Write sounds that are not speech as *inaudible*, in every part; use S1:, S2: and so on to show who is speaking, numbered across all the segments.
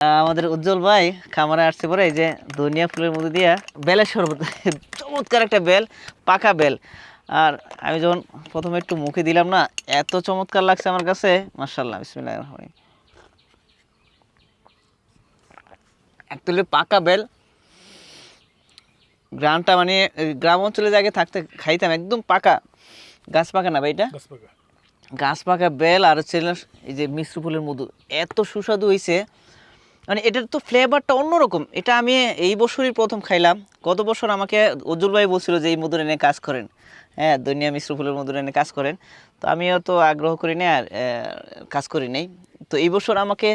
S1: আমাদের উজ্জ্বল ভাই খামারে আসছে পরে এই যে ধনিয়া ফুলের মধ্যে দিয়া বেলের শরবত। চমৎকার একটা বেল পাকা বেল। আর আমি যখন প্রথমে একটু মুখে দিলাম না এত চমৎকার লাগছে আমার কাছে। মার্শাল্লাহ বিসমিল্লাহ একচুয়ালি পাকা বেল। গ্রামটা মানে গ্রাম অঞ্চলে জায়গায় থাকতে খাইতাম একদম পাকা। গাছ পাকা না ভাই এটা? গাছ পাকা। বেল আর হচ্ছে এই যে মিশ্র ফুলের মধু। এত সুস্বাদু হয়েছে মানে এটার তো ফ্লেভারটা অন্যরকম। এটা আমি এই বছরই প্রথম খাইলাম। গত বছর আমাকে উজ্জ্বল ভাই বলছিল যে এই মধুর এনে কাজ করেন। হ্যাঁ দুনিয়া মিশ্র ফুলের মধুর এনে কাজ করেন। তো আমিও তো আগ্রহ করি না আর কাজ করি নাই। তো এই বছর আমাকে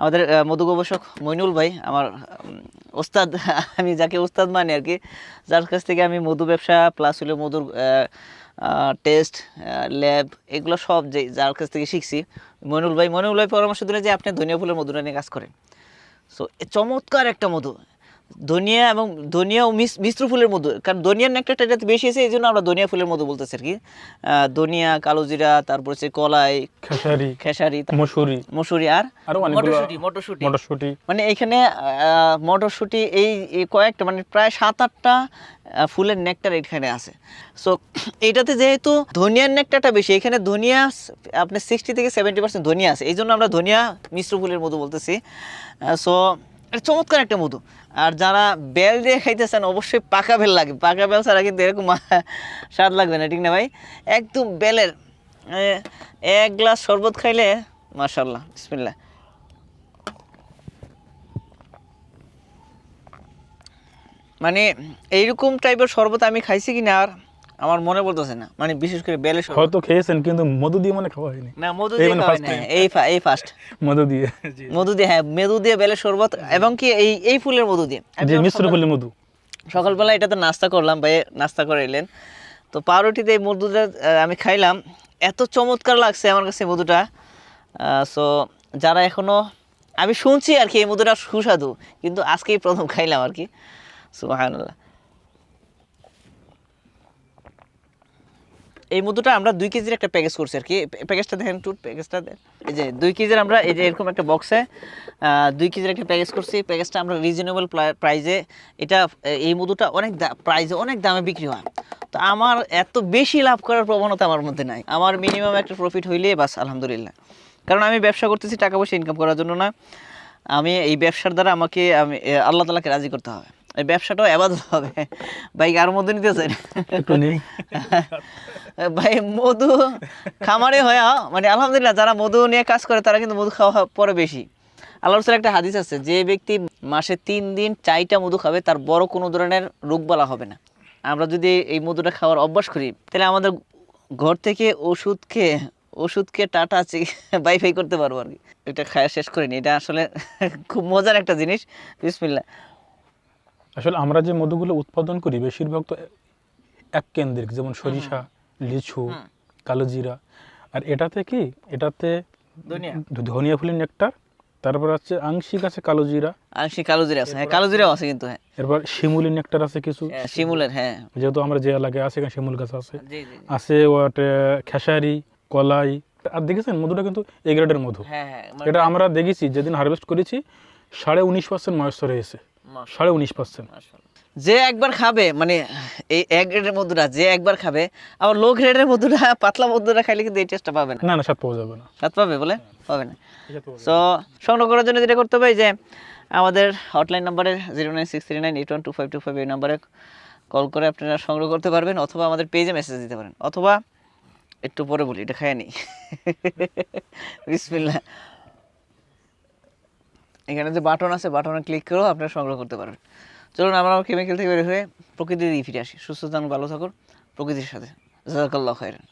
S1: আমাদের মধু গবেষক মইনুল ভাই, আমার ওস্তাদ, *laughs* আমি যাকে ওস্তাদ মানি আর কি, যার কাছ থেকে আমি মধু ব্যবসা প্লাস হলো মধুর টেস্ট ল্যাব এগুলো সব যে, যার কাছ থেকে শিখছি। মইনুল ভাই মইনুল ভাই পরামর্শ দিলে যে আপনি ধনিয়া ফুলের মধুটা নিয়ে কাজ করেন। সো চমৎকার একটা মধু। ধনিয়া এবং ধনিয়া ও মিশ্র ফুলের মধু কারণ ধনিয়ার নেকটারটা যাতে বেশি আছে এই জন্য আমরা ধনিয়া ফুলের মধু বলতেছি আর কি। ধনিয়া কালো জিরা তারপর হচ্ছে কলাই
S2: খেসারি
S1: খেসারি
S2: মসুরি।
S1: মসুরি আর মটরশুঁটি মটরশুঁটি।
S2: মটরশুঁটি।
S1: মানে এখানে মটরশুঁটি এই এই কয়েকটা মানে প্রায় সাত আটটা ফুলের নেকটার এখানে আছে। সো এইটাতে যেহেতু ধনিয়ার নেকটারটা বেশি এখানে ধনিয়া আপনার সিক্সটি থেকে সেভেন্টি পার্সেন্ট ধনিয়া আছে এই জন্য আমরা ধনিয়া মিশ্র ফুলের মধু বলতেছি। সো এটা চমৎকার একটা মধু। আর যারা বেল দিয়ে খাইতেছেন, অবশ্যই পাকা বেল লাগে। পাকা বেল ছাড়া কিন্তু এরকম স্বাদ লাগবে না, ঠিক না ভাই? একদম বেলের এক গ্লাস শরবত খাইলে মাশাল্লাহ বিসমিল্লাহ। মানে এইরকম টাইপের শরবত আমি খাইছি কিনা, আর আমার মনে পড়তেছে না। মানে বিশেষ করে শরবত
S2: হয়তো খেয়েছেন কিন্তু মধু দিয়ে মানে খাওয়া হয়নি।
S1: না মধু দিয়ে
S2: মানে
S1: খাওয়াই
S2: first
S1: না
S2: time।
S1: এই ফা- এই ফার্স্ট
S2: মধু দিয়ে।
S1: মধু দিয়ে হ্যাঁ মধু দিয়ে বেলের শরবত এবং কি এই এই ফুলের মধু দিয়ে।
S2: যে মিশ্র ফুলের মধু।
S1: সকালবেলা এটা তো নাস্তা করলাম ভাই নাস্তা করে এলেন। তো পাউরুটিতে এই মধুটা আমি খাইলাম। এত চমৎকার লাগছে আমার কাছে মধুটা। সো যারা এখনও আমি শুনছি আর কি এই মধুটা সুস্বাদু কিন্তু আজকেই প্রথম খাইলাম আর কি। সুবহানাল্লাহ। এই মধুটা আমরা দুই কেজির একটা প্যাকেজ করছি আর কি। প্যাকেজটা দেখেন টুট প্যাকেজটা দেন। এই যে দুই কেজির আমরা, এই যে এরকম একটা বক্সে দুই কেজির একটা প্যাকেজ করছি। প্যাকেজটা আমরা রিজনেবল প্রাইজে এটা এই মধুটা অনেক প্রাইজে অনেক দামে বিক্রি হয়। তো আমার এত বেশি লাভ করার প্রবণতা আমার মধ্যে নাই। আমার মিনিমাম একটা প্রফিট হইলে বাস, আলহামদুলিল্লাহ। কারণ আমি ব্যবসা করতেছি টাকা পয়সা ইনকাম করার জন্য না। আমি এই ব্যবসার দ্বারা আমাকে, আমি আল্লাহ তালাকে রাজি করতে হবে। ব্যবসাটাও এবাদত হবে। বাইক আর মধ্যে নিতে চাই
S2: একটু নেই।
S1: ভাই মধু খামারে হয় মানে আলহামদুলিল্লাহ যারা মধু নিয়ে কাজ করে তারা কিন্তু মধু খাওয়া পরে বেশি। আল্লাহ রসুলের একটা হাদিস আছে যে ব্যক্তি মাসে তিন দিন চাইটা মধু খাবে তার বড় কোনো ধরনের রোগ বলা হবে না। আমরা যদি এই মধুটা খাওয়ার অভ্যাস করি তাহলে আমাদের ঘর থেকে ওষুধ খেয়ে ওষুধ খেয়ে টাটা বাইফাই করতে পারব আর কি। এটা খাওয়া শেষ করিনি এটা আসলে খুব মজার একটা জিনিস। বিসমিল্লা
S2: আসলে আমরা যে মধুগুলো উৎপাদন করি বেশিরভাগ তো এক কেন্দ্রিক যেমন সরিষা লিচু কালোজিরা আর এটাতে কি? এটাতে ধনিয়া। ফুলের নেকটার তারপর আছে আংশিক আছে কালোজিরা
S1: আংশিক কালো জিরা আছে হ্যাঁ কালো জিরাও আছে কিন্তু হ্যাঁ।
S2: এরপর শিমুলি নেকটার আছে কিছু।
S1: হ্যাঁ, শিমুলের হ্যাঁ।
S2: যেহেতু আমরা যে এলাকায় আছে এখানে শিমুল গাছ আছে। আছে ওয়াটে খেসারি কলাই আর দেখেছেন মধুটা কিন্তু এই গ্রেডের মধু।
S1: হ্যাঁ হ্যাঁ
S2: এটা আমরা দেখেছি যেদিন হারভেস্ট করেছি সাড়ে উনিশ পার্সেন্ট ময়েশ্চার হয়েছে। সাড়ে উনিশ পার্সেন্ট
S1: যে একবার খাবে মানে এই এক গ্রেডের মধুটা যে একবার খাবে আবার লো গ্রেডের মধুটা পাতলা মধুটা খাইলে কিন্তু এই টেস্টটা পাবে না।
S2: না না স্বাদ পাওয়া যাবে না।
S1: স্বাদ পাবে বলে? পাবে না। সো সংগ্রহ করার জন্য যেটা করতে হবে যে আমাদের হটলাইন নাম্বারে zero nine six three nine eight one two five two five এই নাম্বারে কল করে আপনারা সংগ্রহ করতে পারবেন অথবা আমাদের পেজে মেসেজ দিতে পারেন। অথবা একটু পরে বলি এটা খায় নি। *laughs* বিসমিল্লাহ। এখানে যে বাটন আছে বাটনে ক্লিক করেও আপনারা সংগ্রহ করতে পারবেন। চলুন আমরা কেমিক্যাল থেকে বের হয়ে প্রকৃতি দিয়ে ফিরে আসি। সুস্থ থাকুন, ভালো থাকুন, প্রকৃতির সাথে। জাজাকাল্লাহ খাইরান